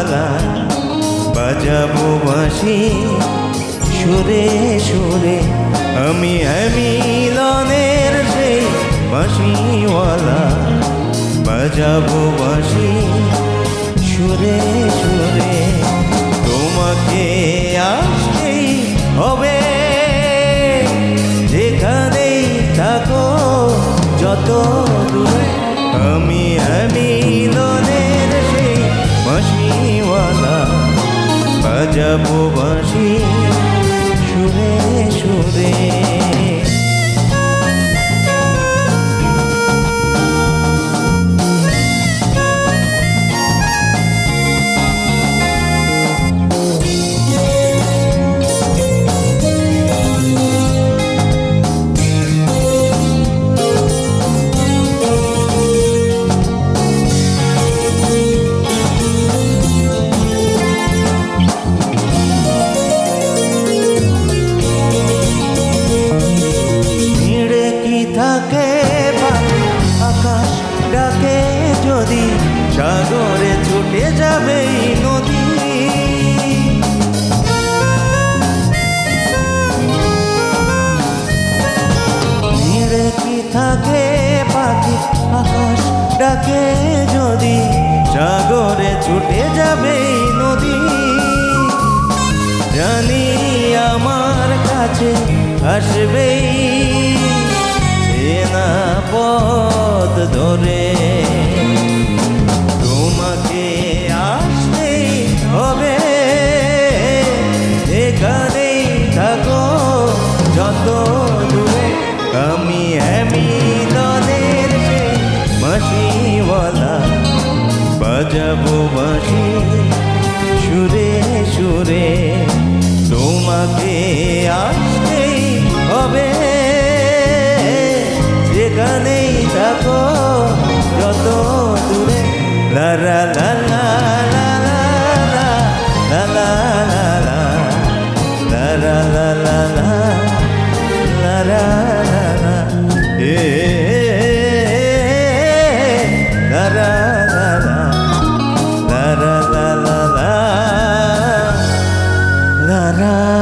মাসিওয়ালা বাজাবো বাঁশি সুরে সুরে, আমি আমি মিলনের সেই বাঁশিওয়ালা বাজাবো বাঁশি সুরে সুরে, তোমাকে আসতেই হবে। যেখানেই থাকো, যত দূরে আমি আমি যাব যদি সাগরে ছুটে যাবে নদী। কি থাকে পাখি, আকাশ ডাকে যদি, সাগরে ছুটে যাবে নদী। জানি আমার কাছে আসবেই চেনা পথ ধরে দোলে আমি এমিলনের সে মাসিওয়ালা বাজাবো বাসি সুরে সুরে তোমাকে আসতেই হবে যেখানেই থাকো যত দূরে লা লা লা লা la la la la la Sarah.